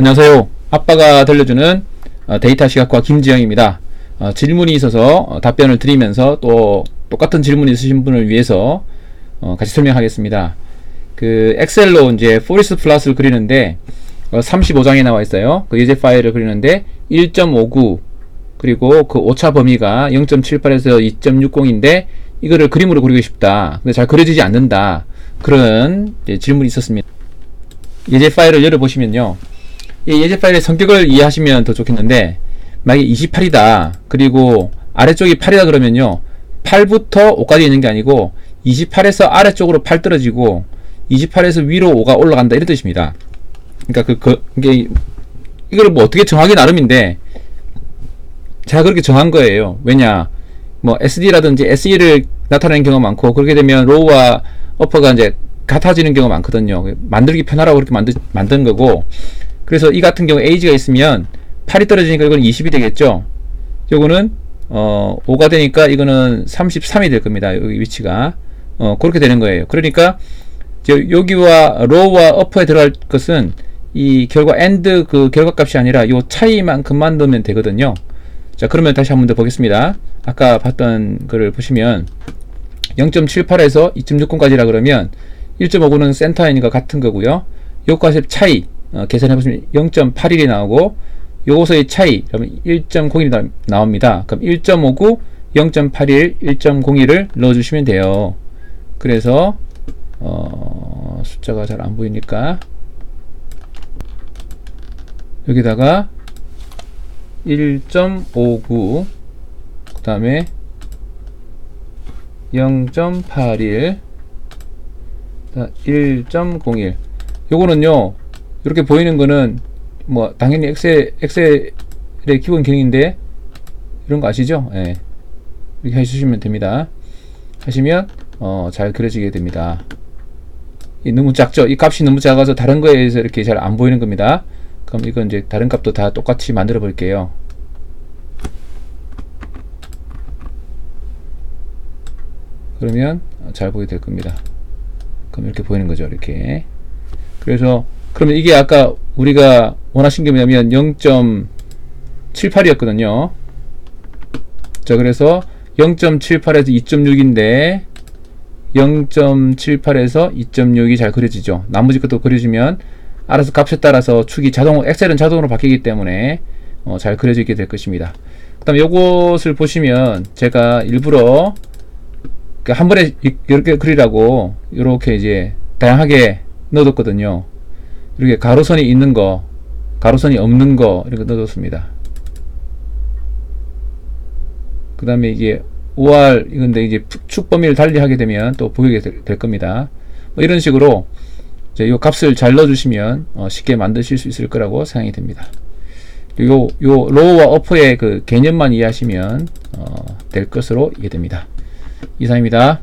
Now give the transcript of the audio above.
안녕하세요. 아빠가 들려주는 어, 데이터 시각과 김지영입니다. 어, 질문이 있어서 어, 답변을 드리면서 또 똑같은 질문 있으신 분을 위해서 어, 같이 설명하겠습니다. 그 엑셀로 이제 포리스 플러스를 그리는데 어, 35장에 나와 있어요. 그 예제 파일을 그리는데 1.59 그리고 그 오차 범위가 0.78에서 2.60인데 이거를 그림으로 그리고 싶다. 근데 잘 그려지지 않는다. 그런 질문이 있었습니다. 예제 파일을 열어보시면요. 이 예제 파일의 성격을 이해하시면 더 좋겠는데 만약에 28이다. 그리고 아래쪽이 8이다 그러면요. 8부터 5까지 있는 게 아니고 28에서 아래쪽으로 8 떨어지고 28에서 위로 5가 올라간다 이런 뜻입니다. 그러니까 그, 그 이게 이걸 뭐 어떻게 정하기 나름인데 제가 그렇게 정한 거예요. 왜냐 뭐 SD라든지 SE를 나타내는 경우가 많고 그렇게 되면 로우와 어퍼가 이제 같아지는 경우가 많거든요. 만들기 편하라고 그렇게 만드, 만든 거고 그래서 이 같은 경우 에이지가 있으면 8이 떨어지니까 이건 20이 되겠죠. 요거는 어 5가 되니까 이거는 33이 될 겁니다. 여기 위치가 어 그렇게 되는 거예요. 그러니까 저 여기와 로우와 어퍼에 들어갈 것은 이 결과 엔드 그 결과 값이 아니라 요 차이만큼만 넣으면 되거든요. 자 그러면 다시 한 번 더 보겠습니다. 아까 봤던 거를 보시면 0.78에서 2.60까지라 그러면 1.59는 센터이니까 같은 거고요. 요까지 차이 어, 계산해 보시면 0.81이 나오고 요것의 차이 그러면 1.01이 나옵니다. 그럼 1.59, 0.81, 1.01을 넣어주시면 돼요. 그래서 어, 숫자가 잘 안 보이니까 여기다가 1.59 그 다음에 0.81 1.01 요거는요 이렇게 보이는 거는 뭐 당연히 엑셀 엑셀의 기본 기능인데 이런 거 아시죠? 예. 이렇게 해주시면 됩니다. 하시면 어, 잘 그려지게 됩니다. 이 너무 작죠? 이 값이 너무 작아서 다른 거에 서 이렇게 잘 안 보이는 겁니다. 그럼 이건 이제 다른 값도 다 똑같이 만들어 볼게요. 그러면 잘 보게 될 겁니다. 그럼 이렇게 보이는 거죠. 이렇게. 그래서 그러면 이게 아까 우리가 원하신 게 뭐냐면 0.78이었거든요. 자, 그래서 0.78에서 2.6인데 0.78에서 2.6이 잘 그려지죠. 나머지 것도 그려지면 알아서 값에 따라서 축이 자동 엑셀은 자동으로 바뀌기 때문에 어, 잘 그려지게 될 것입니다. 그 다음에 요것을 보시면 제가 일부러 한 번에 이렇게 그리라고 이렇게 이제 다양하게 넣어뒀거든요. 이렇게 가로선이 있는 거, 가로선이 없는 거 이렇게 넣어뒀습니다. 그 다음에 이게 OR 이건데 이제 축 범위를 달리 하게 되면 또 보이게 될, 될 겁니다. 뭐 이런 식으로 이제 요 값을 잘 넣어주시면 어 쉽게 만드실 수 있을 거라고 생각이 됩니다. 요, 요 로우와 어퍼의 그 개념만 이해하시면 어, 될 것으로 이해됩니다. 이상입니다.